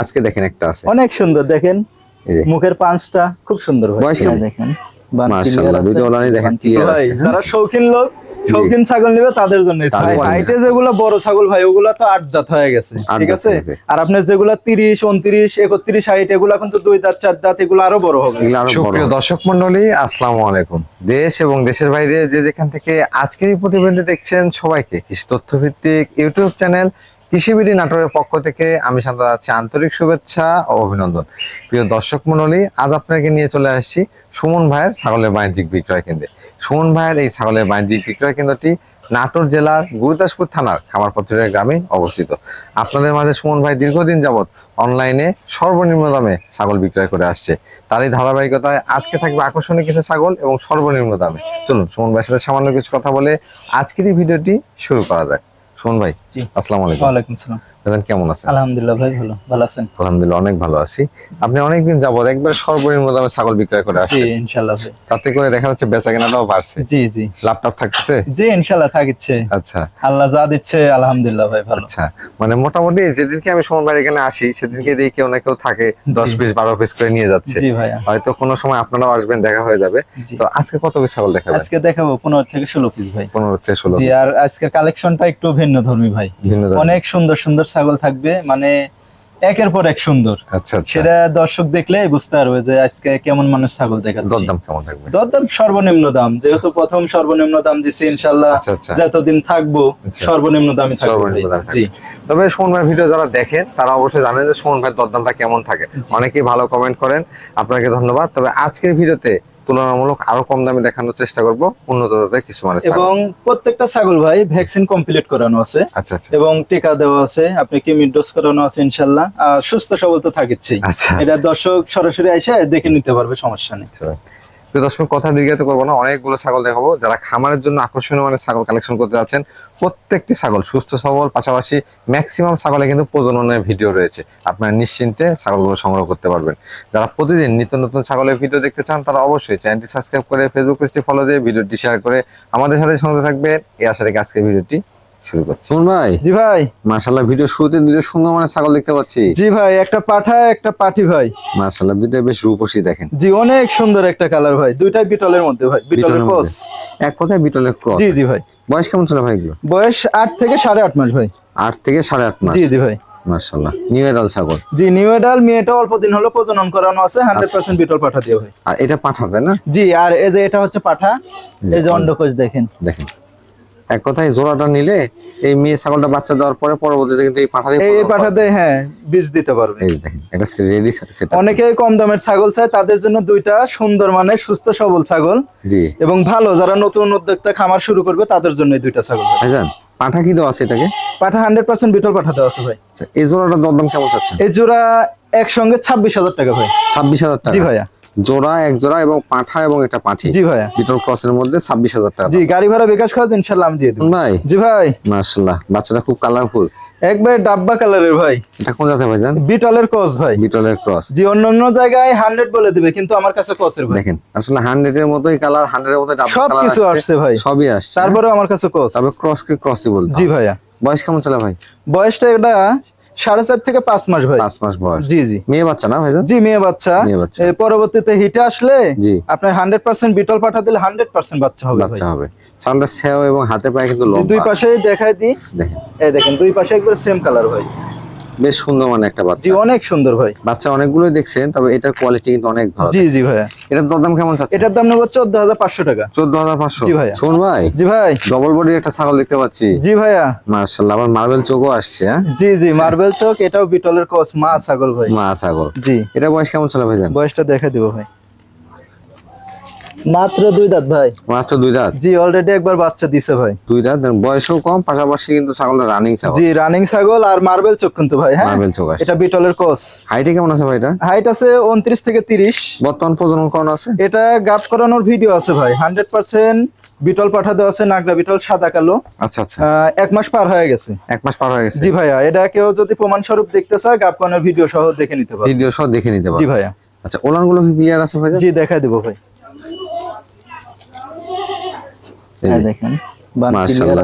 আজকে দেখেন একটা আছে। অনেক সুন্দর দেখেন মুখের পাঁচটা খুব সুন্দর দেখেন? যারা শৌখিন লোক শৌখিন ছাগল নিবে তাদের জন্য। হাইটে যেগুলো বড় ছাগল ভাই ওগুলো তো আট দাঁত হয়ে গেছে ঠিক আছে? আর আপনার যেগুলো তিরিশ উনত্রিশ একত্রিশ হাইট এগুলো কিন্তু দুই দাঁত চার দাঁত এগুলো আরও বড় হবে। সুপ্রিয় দর্শক মন্ডলী আসসালামু আলাইকুম। দেশ এবং দেশের বাইরে যে যেখান থেকে আজকের এই প্রতিবেদন দেখছেন সবাইকে কৃষি তথ্যভিত্তিক ইউটিউব চ্যানেল কৃষিবিডি নাটোরের পক্ষ থেকে আমি শান্ত যাচ্ছি আন্তরিক শুভেচ্ছা ও অভিনন্দন। প্রিয় দর্শক মন্ডলী আজ আপনাকে নিয়ে চলে আসছি সুমন ভাইয়ের ছাগলের বাণিজ্যিক বিক্রয় কেন্দ্রে। সুমন ভাইয়ের এই ছাগলের বাণিজ্যিক বিক্রয় কেন্দ্রটি নাটোর জেলার গুরুদাসপুর থানার খামারপত্রের গ্রামে অবস্থিত। আপনাদের মাঝে সুমন ভাই দীর্ঘদিন যাবৎ অনলাইনে সর্বনিম্ন দামে ছাগল বিক্রয় করে আসছে। তারই ধারাবাহিকতায় আজকে থাকবে আকর্ষণীয় কিছু ছাগল এবং সর্বনিম্ন দামে। চলুন, সুমন ভাইয়ের সাথে সামান্য কিছু কথা বলে আজকের এই ভিডিওটি শুরু করা যাক। সুমন ভাই আসসালামু আলাইকুম। ওয়ালাইকুম সালাম দাদা কেমন আছেন? আলহামদুলিল্লাহ ভাই ভালো ভালো আছেন? আলহামদুলিল্লাহ অনেক ভালো আছি। আপনি অনেকদিন যাবত একবার সর্বনিম্ন দামে ছাগল বিক্রয় করে জি আসছেন। ইনশাল্লাহ ভাই। তাতে করে দেখা যাচ্ছে বেচা কেনাটাও বাড়ছে। জি জি। ল্যাপটপ থাকতেছে? জি ইনশাল্লাহ থাকিচ্ছে। আচ্ছা। আল্লাহ যা দিচ্ছে আলহামদুলিল্লাহ ভাই ভালো। আচ্ছা। মানে মোটামুটি যেদিনকে আমি সোমবার এখানে আসি সেদিনকে দেখি কেউ না কেউ থাকে দশ পিস বারো পিস করে নিয়ে যাচ্ছে। জি ভাইয়া। হয়তো কোনো সময় আপনারাও আসবেন দেখা হয়ে যাবে। তো আজকে কত পিস ছাগল দেখাবেন? আজকে দেখাবো পনেরো থেকে ষোলো পিস ভাই। পনেরো থেকে ষোলো জি আর আজকের কালেকশনটা একটু ভিন্ন ধর্মী ভাই। অনেক সুন্দর সুন্দর ছাগল থাকবে মানে একের পর এক সুন্দর। আচ্ছা আচ্ছা। সেটা দর্শক দেখলে বুঝতে পারবে যে আজকে কেমন মানুষ ছাগল দেখাচ্ছে। দরদাম কেমন থাকবে? দরদাম সর্বনিম্ন দাম যেহেতু প্রথম সর্বনিম্ন দাম দিচ্ছি ইনশাল্লাহ আচ্ছা। যতদিন থাকব। সর্বনিম্ন দামই থাকবে দামে জি। তবে সুমন ভাই ভিডিও যারা দেখেন তারা অবশ্যই জানেন যে সুমন ভাই দরদামটা কেমন থাকে। অনেকেই ভালো কমেন্ট করেন। আপনাকে ধন্যবাদ। তবে আজকের ভিডিওতে তুলনামূলক আরও কম দামে দেখানোর চেষ্টা করব। উন্নত জাতের কিছু মানে এবং প্রত্যেকটা ছাগল ভাই ভ্যাকসিন কমপ্লিট করানো আছে। আচ্ছা আচ্ছা। এবং টিকা দেওয়া আছে আপনি কি মিড ডোজ করানো আছে ইনশাল্লাহ। আর সুস্থ সবল তো থাকছেই আচ্ছা। এটা দর্শক সরাসরি এসে দেখে নিতে পারবে সমস্যা নেই। প্রিয় দর্শক কথা দীর্ঘায়িত করব না, অনেকগুলো ছাগল দেখাবো। যারা খামারের জন্য আকর্ষণীয় মানে ছাগল কালেকশন করতে যাচ্ছেন, প্রত্যেকটি ছাগল সুস্থ, সবল, পাশাপাশি ম্যাক্সিমাম ছাগলে কিন্তু প্রজননের ভিডিও রয়েছে। আপনারা নিশ্চিন্তে ছাগলগুলো সংগ্রহ করতে পারবেন। যারা প্রতিদিন নিত্য নতুন ছাগলের ভিডিও দেখতে চান, তারা অবশ্যই চ্যানেলটি সাবস্ক্রাইব করে ফেসবুক পেজটি ফলো দিয়ে ভিডিওটি শেয়ার করে আমাদের সাথে সঙ্গে থাকবেন। এই আশা রেখে আজকের ভিডিওটি শুরু করছি। সুমন ভাই? জি ভাই। মাশাআল্লাহ ভিডিও শুরুতে দুটো সুন্দর মানে ছাগল দেখতে পাচ্ছি। জি ভাই একটা পাঠা একটা পাঠি ভাই। মাশাআল্লাহ দুটো বেশ রূপসী দেখেন। জি অনেক সুন্দর একটা কালার ভাই। দুইটাই বিটলের মধ্যে ভাই বিটলের বিটলের ক্রস এক কথায় বিটলের ক্রস জি জি ভাই। বয়স কেমন ছিল ভাই এগুলো? বয়স আট থেকে সাড়ে আট মাস ভাই। আট থেকে সাড়ে আট মাস। জি জি ভাই। মাশাআল্লাহ নিউ এডাল ছাগল। জি নিউ এডাল মেয়েটা অল্প দিন হলো প্রজনন করানো আছে হান্ড্রেড আচ্ছা। পার্সেন্ট বিটল পাঠা দিয়ে ভাই। আর এটা পাঠা তাই না? জি আর এই যে এটা হচ্ছে পাঠা এই যে অন্ডকোষ দেখেন। দেখেন। এক কথায় জোড়াটা নিলে এই মেয়ে ছাগলটা বাচ্চা দেওয়ার পরে পরবর্তীতে কিন্তু এই পাঠা দিয়ে এই পাঠাতে হ্যাঁ বীজ দিতে পারবে। এই দেখেন এটা রেডি সেটা অনেকেই কম দামের ছাগল চায় তাদের জন্য দুইটা সুন্দর মানের সুস্থ সবল ছাগল জি। এবং ভালো যারা নতুন উদ্যোক্তা খামার শুরু করবে তাদের জন্য এই দুইটা ছাগল। ভাই। ভাইজান পাঠা কি দেওয়া আছে এটাকে? পাঠা হান্ড্রেড পার্সেন্ট বিটল পাঠা দেওয়া আছে ভাই। আচ্ছা, এই জোড়াটার দরদাম কেমন চাচ্ছেন? এই জোড়া একসঙ্গে ছাব্বিশ হাজার টাকা ভাই। ছাব্বিশ হাজার টাকা। জি ভাইয়া। জোড়া এক জোড়া এবং পাঠা এবং একটা পাঠি। জি ভাইয়া। বিটল ক্রসের মধ্যে ছাব্বিশ হাজার টাকা জি গাড়ি ভাড়া বিকাশ খরচ ইনশাল্লাহ আমি দিয়ে দেবো। ভাই। জি ভাই। মার্শাল্লাহ বাচ্চাটা খুব কালারফুল একবার ডাব্বা কালারের ভাই। এটা কোন যাচ্ছে ভাইজান বিটলের কস ভাই। বিটলের ক্রস জি অন্য অন্য জায়গায় হান্ড্রেড বলে দিবে কিন্তু আমার কাছে কসের ভাই। দেখেন আসলে হান্ড্রেড এর মতোই কালার হান্ড্রেড এর মতো ডাবল সব কিছু আসছে। ভাই। সবই আসছে। তারপরে আমার কাছে কস তবে ক্রস কে ক্রসই বলতে জি ভাইয়া। বয়স কেমন চলে ভাই? বয়সটা এটা সাড়ে চার থেকে পাঁচ মাস ভাই। পাঁচ মাস বয়স। জি জি। মেয়ে বাচ্চা না ভাই জি মেয়ে বাচ্চা। পরবর্তীতে হিটে আসলে জি। আপনার হান্ড্রেড পার্সেন্ট বিটল পাঠা দিলে হান্ড্রেড পার্সেন্ট বাচ্চা হবে বাচ্চা হবে। সাউন্ডটা সেও এবং হাতে পায়ে কিন্তু দুই পাশে দেখাই দিই। দেখেন। এই দেখেন দুই পাশে একবার সেম কালার ভাই। বেশ সুন্দর মানে একটা বাচ্চা। জি অনেক সুন্দর ভাই। বাচ্চা অনেকগুলোই দেখছেন তবে এটার কোয়ালিটি কিন্তু অনেক ভালো। জি জি ভাই এটার দাম কেমন আছে এটার দাম নেব চোদ্দ হাজার পাঁচশো টাকা। চোদ্দ হাজার পাঁচশো? জি ভাই শুন ভাই জি ভাই। ডবল বডির একটা ছাগল দেখতে পাচ্ছি। জি ভাইয়া। মাশাআল্লাহ আবার মার্বেল চোখও আসছে হ্যাঁ? জি জি মার্বেল চোখ এটাও বিটলের কস মা ছাগল ভাই। মা ছাগল। জি। এটা বয়স কেমন চলে ভাইজান? বয়সটা দেখা দিব ভাই। মাত্র দুই দাঁত ভাই। মাত্র দুই দাঁত? জি অলরেডি একবার বাচ্চা দিছে ভাই। দুই দাঁত বয়সও কম পাশাপাশি কিন্তু ছাগলটা রানিং ছাগল। জি রানিং ছাগল আর মার্বেল চোখ কিন্তু ভাই হ্যাঁ? মার্বেল চোখ এটা বিটলের কস হাইটে কেমন আছে ভাই এটা? হাইট আছে উনত্রিশ থেকে তিরিশ। বর্তমান প্রজনন করণ আছে? এটা গাপ করানোর ভিডিও আছে ভাই। হান্ড্রেড পার্সেন্ট বিটল পাঠা দেওয়া আছে নাগরা বিটল সাদা কালো। আচ্ছা আচ্ছা। এক মাস পার হয়ে গেছে। এক মাস পার হয়ে গেছে। জি ভাইয়া এটা কেউ যদি প্রমাণ স্বরূপ দেখতে চায় গাপ করানোর ভিডিও সহ দেখে নিতে পারে ভিডিও সহ দেখে নিতে জি ভাইয়া। আচ্ছা ওলানগুলো কি ক্লিয়ার আছে ভাই? জি দেখা দিব ভাই হ্যাঁ দেখেন।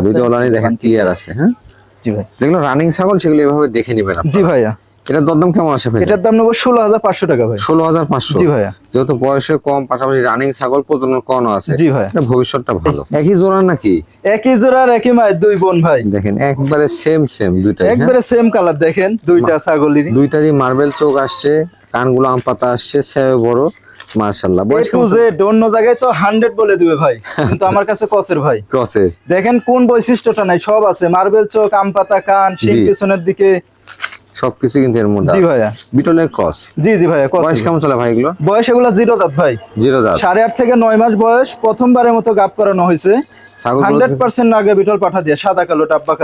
দুটো দেখেন ক্লিয়ার আছে। হ্যাঁ? জি ভাই। যেগুলো রানিং ছাগল সেগুলো এভাবে দেখে নিবেন জি ভাইয়া। এটা দরদাম কেমন আসে ভাই এটার দাম নেব ষোলো হাজার পাঁচশো টাকা ভাই। ষোলো হাজার পাঁচশো। জি ভাইয়া। যেহেতু বয়সে কম পাশাপাশি রানিং ছাগল প্রজনন আছে জি ভাইয়া। এটা ভবিষ্যৎটা ভালো। একই জোড়া নাকি? একই জোড়ার একই মায়ের দুই বোন ভাই। দেখেন একবারে সেম সেম দুইটাই হ্যাঁ? একবারে সেম কালার দেখেন দুইটা ছাগলেরই। দুইটারই মার্বেল চোখ আসছে কানগুলো আম পাতা আসছে বড়। মার্শাল্লাহ বয়স জেড অন্য জায়গায় তো হান্ড্রেড বলে দিবে ভাই কিন্তু আমার কাছে ক্রসের ভাই। ক্রসের দেখেন কোন বৈশিষ্ট্যটা নাই সব আছে মার্বেল চোখ আম পাতা কান শিং। পিছনের দিকে সবকিছু কিন্তু এর মধ্যে জি ভাইয়া। বিটলের ক্রস জি জি ভাইয়া কস বয়স কেমন চলে ভাই এগুলো? বয়স এগুলো জিরো দাঁত ভাই। জিরো দাঁত। সাড়ে আট থেকে নয় মাস বয়স প্রথমবারের মতো গাপ করানো হয়েছে। হান্ড্রেড পার্সেন্ট নাগরা বিটল পাঠা দিয়ে সাদা কালো ডাব্বা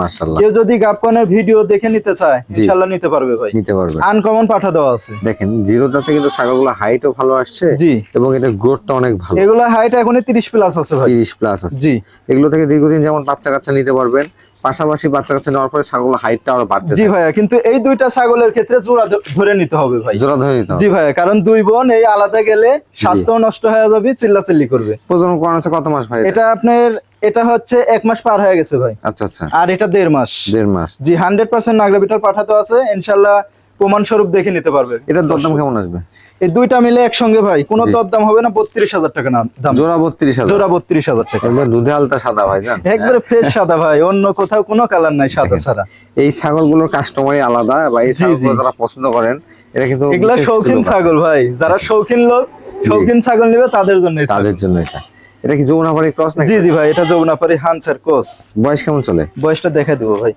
মার্শাল্লাহ কেউ যদি গাপ করানোর ভিডিও দেখে নিতে চায়। ইনশাল্লাহ নিতে পারবে ভাই। নিতে পারবে। আনকমন পাঠা দেওয়া আছে। দেখেন জিরো দাঁতে কিন্তু ছাগলগুলো হাইটও ভালো আসছে জি। এবং এটা গ্রোথটা অনেক ভালো। এগুলো হাইট এখনই তিরিশ প্লাস আছে ভাই। তিরিশ প্লাস আছে। জি। এগুলো থেকে দীর্ঘদিন যেমন বাচ্চা কাচ্চা নিতে পারবেন পাশাপাশি বাচ্চা কাচ্চা নেওয়ার পরে ছাগল হাইটটা আরও বাড়তে জি ভাইয়া কিন্তু এই দুইটা ছাগলের ক্ষেত্রে জোড়া ধরে নিতে হবে ভাই। জোড়া ধরে নিতে জি ভাইয়া কারণ দুই বোন এই আলাদা গেলে স্বাস্থ্য নষ্ট হয়ে যাবে চিল্লাচিল্লি করবে। প্রজনন করানো আছে কত মাস ভাই এটা? এটা আপনার এটা হচ্ছে এক মাস পার হয়ে গেছে ভাই। আচ্ছা আচ্ছা। আর এটা দেড় মাস। দেড় মাস। জি হান্ড্রেড পার্সেন্ট নাগরা বিটল পাঠাতে আছে ইনশাল্লাহ প্রমাণ স্বরূপ দেখে নিতে পারবে। এটার দরদাম কেমন আসবে? এই দুইটা মিলে একসঙ্গে ভাই কোনো। দরদাম হবে না বত্রিশ হাজার টাকা দাম। জোড়া বত্রিশ হাজার। জোড়া বত্রিশ হাজার টাকা। একবার দুধে আলতা সাদা ভাই জান? একবারে ফ্রেশ সাদা ভাই অন্য কোথাও কোনো কালার নাই সাদা ছাড়া। এই ছাগলগুলোর কাস্টমারই আলাদা বা এই ছাগলগুলো যারা পছন্দ করেন এটা কিন্তু এগুলা শৌখিন ছাগল ভাই যারা শৌখিন লোক শৌখিন ছাগল নিবে তাদের জন্য তাদের জন্য এটা। এটা কি যৌনাপাড়ি ক্রস নাকি? জি জি ভাই এটা যমুনাপাড়ি হানসার কোস বয়স কেমন চলে? বয়সটা দেখা দিব ভাই।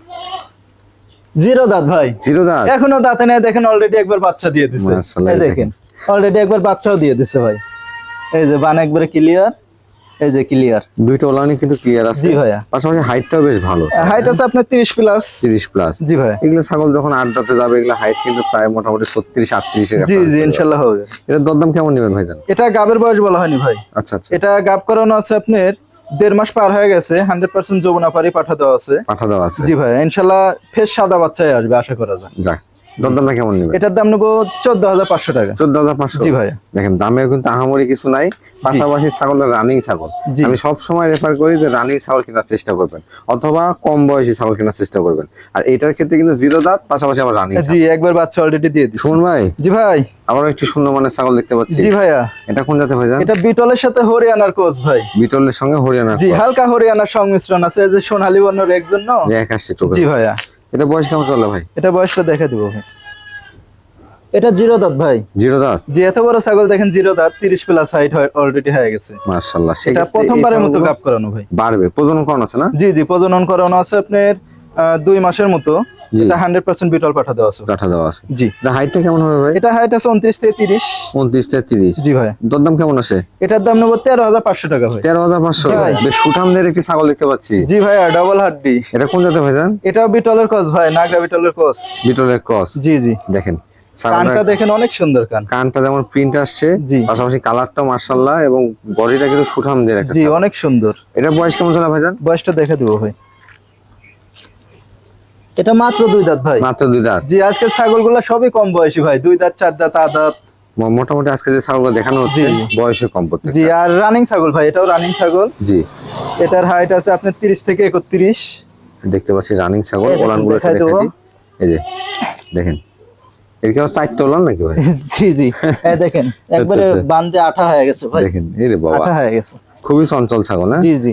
জিরো দাঁত ভাই। জিরো দাঁত? এখনও দাঁতে নেই দেখেন অলরেডি একবার বাচ্চা দিয়ে দিছে। দেখেন। অলরেডি একবার বাচ্চাও দিয়ে দিছে ভাই। এই যে বান একবারে ক্লিয়ার এই যে ক্লিয়ার দুইটা ওলানি কিন্তু ক্লিয়ার আছে। জি ভাইয়া। পাশাপাশি হাইটটাও বেশ ভালো হাইট আছে আপনার তিরিশ প্লাস তিরিশ প্লাস জি ভাইয়া। এগুলো ছাগল যখন আড্ডাতে যাবে এগুলো হাইট কিন্তু প্রায় মোটামুটি ছত্রিশ আটত্রিশের জি জি ইনশাল্লাহ হবে। এটার দরদাম কেমন নেবেন ভাইজান? এটা গাবের বয়স বলা হয়নি ভাই। আচ্ছা আচ্ছা। এটা গাব করানো আছে আপনার দেড় মাস পার হয়ে গেছে হান্ড্রেড পার্সেন্ট যমুনাপাড়ি পাঠা দেওয়া আছে। পাঠা দেওয়া আছে। জি ভাই ইনশাল্লাহ ফেস সাদা বাচ্চাই আসবে আশা করা যায়। যাক। দরদামটা কেমন নেবেন? এটার দাম নেব চোদ্দ হাজার পাঁচশো টাকা। চোদ্দ হাজার পাঁচশো জি ভাইয়া। দেখেন দামেও কিন্তু আহামরি কিছু নাই পাশাপাশি ছাগলের রানিং ছাগল। আমি সব সময় রেফার করি যে রানিং ছাগল কেনার চেষ্টা করবেন অথবা কম বয়সী ছাগল কেনার চেষ্টা করবেন। আর এটার ক্ষেত্রে কিন্তু জিরো দাঁত পাশাপাশি আবার রানিং জি একবার বাচ্চা অলরেডি দিয়ে দিচ্ছি শুন ভাই জি ভাই। আবারও একটু শূন্য মানের ছাগল দেখতে পাচ্ছি। জি ভাইয়া। এটা কোন জাতে ভাইজান এটা বিটলের সাথে হরিয়ানার কোচ ভাই। বিটলের সঙ্গে হরিয়ানা জি হালকা হরিয়ানার সংমিশ্রণ আছে যে সোনালী বর্ণের এক জন্য যে এক আসছে চোখে। জি ভাইয়া। এটা বয়স কেমন চলে ভাই? এটা বয়সটা দেখে দিব ভাই। এটা জিরো দাঁত ভাই। জিরো দাঁত? যে এত বড় ছাগল দেখেন জিরো দাঁত তিরিশ প্লাস হাইট অলরেডি হয়ে গেছে। মার্শাল্লাহ এটা প্রথমবারের মতো গাপ করানো ভাই। বাড়বে প্রজনন করানো আছে না? জি জি প্রজনন করানো আছে আপনার দুই মাসের মতো। এটা হান্ড্রেড পার্সেন্ট বিটল পাঠা দেওয়া আছে। কাঠা দেওয়া আছে। জি। এটা হাইটটা কেমন হবে ভাই? এটা হাইট আছে উনত্রিশ থেকে তিরিশ। উনত্রিশ থেকে তিরিশ। জি ভাই। দরদাম কেমন আছে? এটার দাম নেব তেরো হাজার পাঁচশো টাকা ভাই। তেরো হাজার পাঁচশো ভাই। বেশ সুঠামদের একটি ছাগল দেখতে পাচ্ছি? জি ভাইয়া ডাবল হাড্ডি। এটা কোন জাতের ভাইজান এটাও বিটলের কস ভাই নাগরা বিটলের কস বিটলের ক্রস জি জি। দেখেন কানটা দেখেন অনেক সুন্দর কান। কানটা যেমন প্রিন্ট আসছে। পাশাপাশি কালারটাও মার্শাল্লাহ এবং বডিটা কিন্তু সুঠামদের একটা জি অনেক সুন্দর। এটা বয়স কেমন চলে ভাইজান বয়সটা দেখে দিব ভাই। এটা মাত্র দুই দাঁত ভাই। মাত্র দুই দাঁত। জি আজকের ছাগলগুলো সবই কম বয়সী ভাই। দুই দাঁত চার দাঁত আট দাঁত। মোটামুটি আজকে যে ছাগল দেখানো হচ্ছে বয়সে কম প্রত্যেক জি আর রানিং ছাগল ভাই এটাও রানিং ছাগল। জি। এটার হাইট আছে আপনার তিরিশ থেকে একত্রিশ। দেখতে পাচ্ছি রানিং ছাগল ওলানগুলো দেখাই দিই। এই যে দেখেন। এর কি আবার চারটে ওলান নাকি ভাই? জি জি। এই দেখেন একবারে আচ্ছা। বান্ধে আঠা হয়ে গেছে ভাই। দেখেন এই রে বাবা। আঠা হয়ে গেছে। খুবই চঞ্চল ছাগল না? জি জি।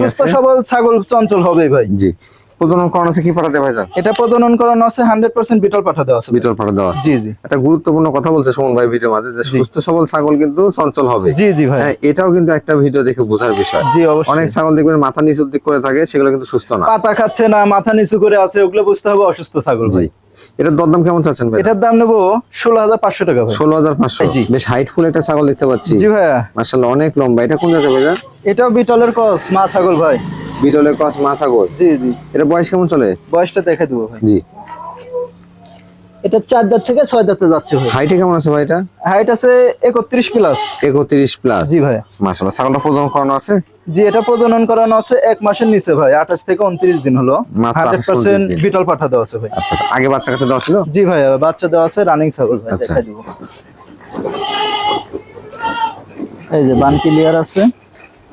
সুস্থ সবল ছাগল চঞ্চল হবে ভাই। জি। প্রজনন করানো আছে কি পাঠাতে এটা প্রজনন করানো আছে হান্ড্রেড পার্সেন্ট বিটল পাঠা দেওয়া আছে। বিটল পাঠা দেওয়া আছে। জি জি। একটা গুরুত্বপূর্ণ কথা বলছে সুমন ভাই ভিডিওর মাঝে যে সুস্থ সবল ছাগল কিন্তু চঞ্চল হবে। জি জি ভাই। হ্যাঁ এটাও কিন্তু একটা ভিডিও দেখে বোঝার বিষয়। জি অবশ্যই। অনেক ছাগল দেখবেন মাথা নিচু দিক করে থাকে সেগুলো কিন্তু সুস্থ না। পাতা খাচ্ছে না মাথা নিচু করে আছে ওগুলো বুঝতে হবে অসুস্থ ছাগল ভাই। এটার দরদাম কেমন চাচ্ছেন ভাই এটার দাম নেব ষোলো হাজার পাঁচশো টাকা ষোলো হাজার পাঁচশো। জি। বেশ হাইটফুল একটা ছাগল দেখতে পাচ্ছি। জি ভাইয়া। মার্শাল্লাহ অনেক লম্বা। এটা কোন ভাইজান? এটাও বিটলের কস মা ছাগল ভাই। বিটলের ক্রস মা ছাগল জি জি। এটা বয়স কেমন চলে? বয়সটা দেখে দেবো ভাই। জি। এটা চার দাঁত থেকে ছয় দাঁতে যাচ্ছে ভাই। হাইটে কেমন আছে ভাই এটা? হাইট আছে একত্রিশ প্লাস একত্রিশ প্লাস জি ভাই। মার্শাল্লাহ ছাগলটা প্রজনন করানো আছে? জি এটা প্রজনন করানো আছে এক মাসের নিচে ভাই। আঠাশ থেকে উনত্রিশ দিন হলো। হান্ড্রেড পার্সেন্ট বিটল পাঠা দেওয়া আছে ভাই। আচ্ছা আচ্ছা। আগে বাচ্চা কাছে দেওয়া ছিল? জি ভাই বাচ্চা দেওয়া আছে রানিং ছাগল ভাই। আচ্ছা। দেখাই দিব। এই যে বান ক্লিয়ার আছে।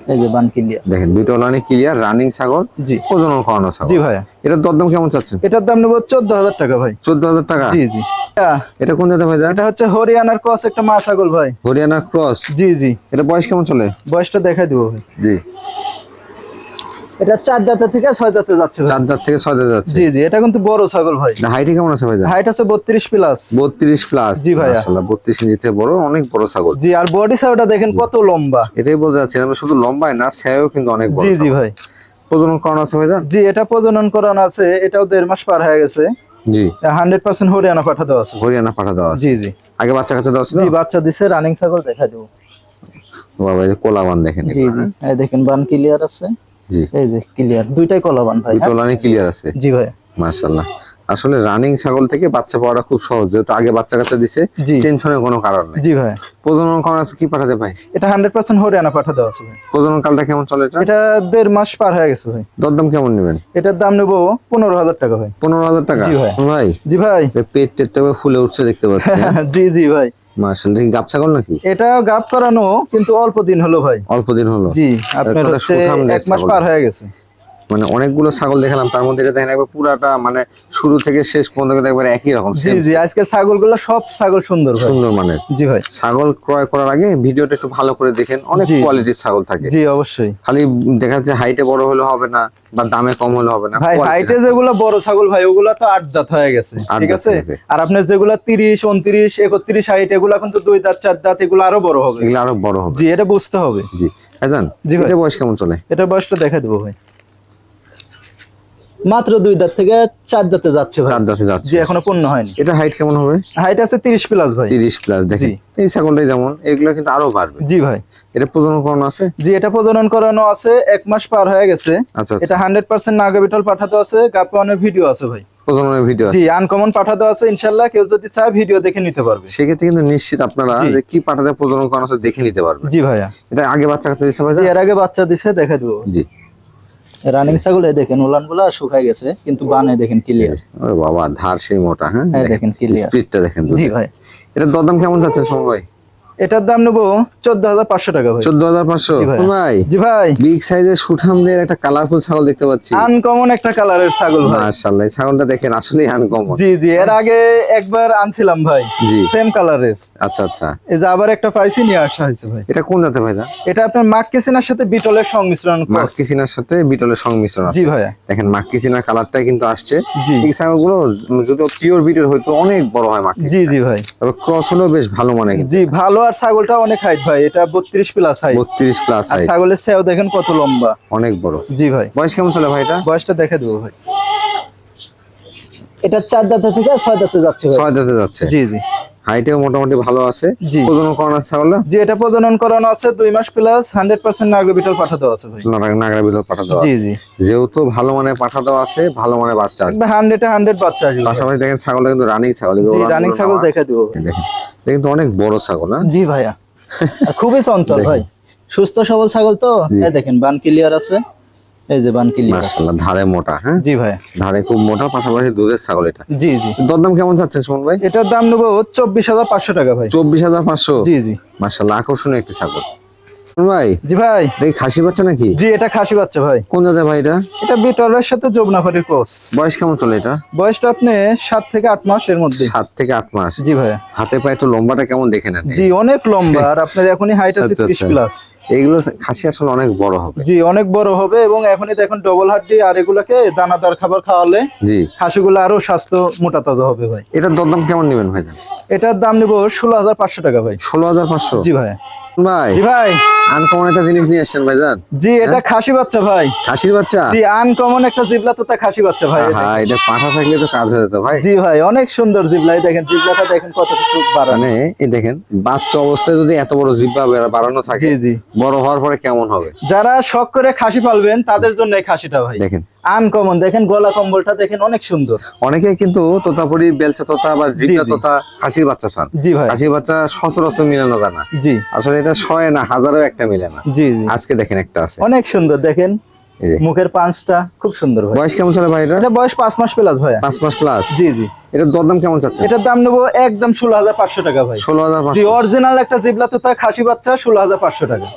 এই যে বান ক্লিয়ার দেখেন দুইটা লাইনে ক্লিয়ার রানিং ছাগল জি। করানো ছাগল। জি এটার দরদাম কেমন চাচ্ছেন? এটার দাম নেব চোদ্দ হাজার টাকা ভাই। চোদ্দ হাজার টাকা? জি এটা কোন জাতের ভাই এটা হচ্ছে হরিয়ানার ক্রস একটা মা ছাগল ভাই। হরিয়ানার ক্রস? জি জি। এটা বয়স কেমন চলে? বয়সটা দেখাই দিব ভাই। জি। এটা চার দাঁতে থেকে ছয় দাঁতে যাচ্ছে চার দাঁত থেকে ছয় দাঁত যাচ্ছে। জি জি এটা কিন্তু বড় ছাগল ভাই। হাইটে কেমন আছে ভাই হাইট আছে বত্রিশ প্লাস বত্রিশ প্লাস জি ভাইয়া। বত্রিশ ইঞ্চি থেকে বড় অনেক বড় ছাগল। জি আর বডি সাইজটা দেখেন কত লম্বা। এটাই বলতে যাচ্ছি শুধু লম্বাই না কিন্তু অনেক বড় জি জি ভাই। প্রজনন করানো আছে ভাই জি এটা প্রজনন করানো আছে এটাও দেড় মাস পার হয়ে গেছে। জি। হান্ড্রেড পার্সেন্ট হরিয়ানা পাঠা দেওয়া আছে। হরিয়ানা পাঠা দেওয়া আছে। জি জি। আগে বাচ্চা কাচ্চা দেওয়া ছিল? জি বাচ্চা দিছে রানিং ছাগল দেখা দেবো। বাবা এই যে কোলাবান দেখেন জি জি। এই দেখেন বান ক্লিয়ার আছে। জি। এই যে ক্লিয়ার দুইটাই কলাবান ভাই? দুটো লাইনে ক্লিয়ার আছে। জি ভাই। মাশাআল্লাহ। আসলে রানিং ছাগল থেকে বাচ্চা পাওয়াটা খুব সহজ যেহেতু আগে বাচ্চা কাচ্চা দিছে টেনশনের কোনো কারণ নেই। জি ভাই। প্রজনন করানো আছে কি পাঠাতে ভাই? এটা হান্ড্রেড পার্সেন্ট হরিয়ানা পাঠা দেওয়া আছে ভাই। প্রজনন কালটা কেমন চলে এটা? এটা দেড় মাস পার হয়ে গেছে ভাই। দরদাম কেমন নেবেন? এটার দাম নেব পনেরো হাজার টাকা ভাই। পনেরো হাজার টাকা? জি ভাই। ভাই জি ভাই। পেট টেটটা ফুলে উঠছে দেখতে পাচ্ছি। জি জি ভাই। মার্শাল কি গাব ছাগল নাকি? এটা গাব করানো কিন্তু অল্প দিন হলো ভাই। অল্প দিন হলো। জি আপনার এক মাস পার হয়ে গেছে। মানে অনেকগুলো ছাগল দেখালাম তার মধ্যে এটা দেখেন একবার পুরাটা মানে শুরু থেকে শেষ পর্যন্ত একবার একই রকম জি জি আজকের ছাগলগুলো সব ছাগল সুন্দর সুন্দর মানের। জি ভাই। ছাগল ক্রয় করার আগে ভিডিওটা একটু ভালো করে দেখেন অনেক কোয়ালিটির ছাগল থাকে। জি অবশ্যই। খালি দেখা যাচ্ছে হাইটে বড় হলে হবে না বা দামে কম হলে হবে না ভাই হাইটে যেগুলো বড় ছাগল ভাই ওগুলো তো আট দাঁত হয়ে গেছে ঠিক আছে? আর আপনার যেগুলো তিরিশ উনত্রিশ একত্রিশ হাইট এগুলো কিন্তু দুই দাঁত চার দাঁত এগুলো আরও বড় হবে। এগুলো আরও বড় হবে। জি এটা বুঝতে হবে। জি জান জি এটা বয়স কেমন চলে? এটা বয়সটা দেখা দেবো ভাই। মাত্র দুই দাঁত থেকে চার দাঁতে যাচ্ছে ভাই। চার দাঁতে যাচ্ছে। এখনও পূর্ণ হয়নি। এটা হাইট কেমন হবে? হাইট আছে তিরিশ প্লাস ভাই। তিরিশ প্লাস দেখেন। এই ছাগলটাই যেমন এগুলো কিন্তু আরও বাড়বে। জি ভাই। এটা প্রজনন করানো আছে? জি এটা প্রজনন করানো আছে এক মাস পার হয়ে গেছে। আচ্ছা আচ্ছা। এটা হান্ড্রেড পার্সেন্ট নাগাবিটল পাঠাতে আছে গাপানের ভিডিও আছে ভাই। প্রজননের ভিডিও জি আনকমন পাঠাতে আছে ইনশাল্লাহ। কেউ যদি চায় ভিডিও দেখে নিতে পারবে। সেক্ষেত্রে কিন্তু নিশ্চিত আপনারা যে কি পাঠাতে প্রজনন করানো আছে দেখে নিতে পারবেন জি ভাইয়া। এটা আগে বাচ্চা দিচ্ছে ভাই জি এর আগে বাচ্চা দিছে দেখা দিব। জি। রানিং ছাগলে দেখেন উলানগুলা শুকাই গেছে কিন্তু বানে দেখেন ক্লিয়ার ও বাবা ধার সেই মোটা হ্যাঁ? হ্যাঁ দেখেন ক্লিয়ার স্পিডটা দেখেন জি ভাই। এটা দরদাম কেমন যাচ্ছে সময় এটার দাম নেব চোদ্দ হাজার পাঁচশো টাকা ভাই। চোদ্দ হাজার পাঁচশো? ভাই। ভাই জি ভাই। বিগ সাইজের সুঠামদের একটা কালারফুল ছাগল দেখতে পাচ্ছি। আনকমন একটা কালারের ছাগল ভাই। মাশাআল্লাহ ছাগলটা দেখেন আসলেই আনকমন জি জি এর আগে একবার আনছিলাম ভাই। জি। সেম কালারের আচ্ছা আচ্ছা। এই যে আবার একটা পাইছি নিয়ে আসা হয়েছে ভাই। এটা কোন জাতের ভাইদা এটা? আপনার মাক্কেসিনার সাথে বিটলের সংমিশ্রণ। মাক্কিসিনার সাথে বিটলের সংমিশ্রণ জি ভাইয়া। দেখেন মাক্কিসিনার কালারটাই কিন্তু আসছে। জি। এই ছাগলগুলো যদি পিওর বিটের হয়তো অনেক বড় হয় মাক্কি জি জি ভাই। তবে ক্রস হলেও বেশ ভালো মানে জি ভালো আর ছাগলটা অনেক হাইট ভাই এটা বত্রিশ প্লাস হাইট বত্রিশ প্লাস আর ছাগলের সেও দেখেন কত লম্বা। অনেক বড়। জি ভাই। বয়স কেমন চলে ভাই এটা? বয়সটা দেখে দেবো ভাই। এটা চার দাঁতে থেকে ছয় দাঁতে যাচ্ছে ছয় দাঁতে যাচ্ছে। জি জি। হাইটেও মোটামুটি ভালো আছে। প্রজনন করানো আছে ছাগলটা? জি এটা প্রজনন করানো আছে দুই মাস প্লাস হান্ড্রেড পার্সেন্ট নাগর বিটল পাঠা দেওয়া আছে ভাই। নাগরা- বিটল পাঠা দেওয়া জি জি। যেহেতু ভালো মানে পাঠা দেওয়া আছে ভালো মানে বাচ্চা আসবে। হান্ড্রেডে হান্ড্রেড বাচ্চা আসবে। পাশাপাশি দেখেন ছাগলটা কিন্তু রানিং ছাগল রানিং ছাগল। দেখে দেবো। দেখেন কিন্তু অনেক বড় ছাগল হ্যাঁ? জি ভাইয়া। খুবই চঞ্চল ভাই। সুস্থ সবল ছাগল তো। দেখেন বান ক্লিয়ার আছে। এই যে বান ক্লিয়ার মাশাআল্লাহ ধারে মোটা হ্যাঁ? জি ভাই। ধারে খুব মোটা পাশাপাশি দুধের ছাগল এটা। জি জি। দরদাম কেমন যাচ্ছে সুমন ভাই? এটার দাম নেব চব্বিশ হাজার পাঁচশো টাকা ভাই। চব্বিশ হাজার পাঁচশো? জি জি। মাশাআল্লাহ আকর্ষণীয় একটি ছাগল। ভাই জি ভাই। খাসি বাচ্চা নাকি? জি এটা খাসি বাচ্চা ভাই। কোন জাতের ভাই এটা? এটা বিটলের সাথে যমুনাফারির ক্রস। বয়স কেমন চলে এটা? বয়সটা আপনি থেকে আট মাস এর মধ্যে থেকে মাস? জি হাতে পায়ে একটু লম্বাটা কেমন দেখে নেন জি অনেক লম্বা আর আপনার এখনই হাইট আছে আচ্ছা, আচ্ছা। প্লাস এইগুলো খাসি আসলে অনেক বড় হবে। জি অনেক বড় হবে এবং এখনই দেখুন ডবল হাড্ডি আর এগুলাকে দানাদার খাবার খাওয়ালে জি। খাসিগুলো আরও স্বাস্থ্য মোটা তাজা হবে ভাই। এটার দরদাম কেমন নেবেন ভাই? এটার দাম নেব ষোলো হাজার পাঁচশো টাকা ভাই। ষোলো হাজার পাঁচশো? জি ভাই। ভাই জি ভাই। আনকমন একটা জিনিস নিয়ে আসছেন ভাইজান। জি এটা খাসি বাচ্চা ভাই। খাসির বাচ্চা? জি আনকমন একটা জিবলা তো তা খাসি বাচ্চা ভাই হ্যাঁ এটা পাঠা থাকলে তো কাজ হয়ে ভাই। জি ভাই অনেক সুন্দর জিবলাই দেখেন জিবলাটা দেখেন কতটুকু বাড়ানো। মানে এই দেখেন বাচ্চা অবস্থায় যদি এত বড় জিব্বা বাড়ানো থাকে জি জি। বড় হওয়ার পরে কেমন হবে? যারা শখ করে খাসি পালবেন তাদের জন্য এই খাসিটা ভাই। দেখেন। আনকমন দেখেন গলা কম্বলটা দেখেন অনেক সুন্দর। অনেকে কিন্তু তোতাপুরি বেলচা তোতা বা জিব্বা জি। তোতা খাসির বাচ্চা চান। জি ভাই। খাসির বাচ্চা সচরাচর মিলানো যায় না। জি। আসলে এটা শয়ে না হাজারও একটা মিলে না। জি জি। আজকে দেখেন একটা আছে। অনেক সুন্দর দেখেন। মুখের পাঁচটা খুব সুন্দর ভাই। বয়স কেমন চলে ভাই এটা এটা বয়স পাঁচ মাস প্লাস ভাই পাঁচ মাস প্লাস জি জি। এটার দরদাম কেমন চাচ্ছে এটার দাম নেব একদম ষোলো হাজার পাঁচশো টাকা ভাই। ষোলো হাজার জি অরিজিনাল একটা জিবলা তো তা খাসি বাচ্চা ষোলো হাজার পাঁচশো টাকা।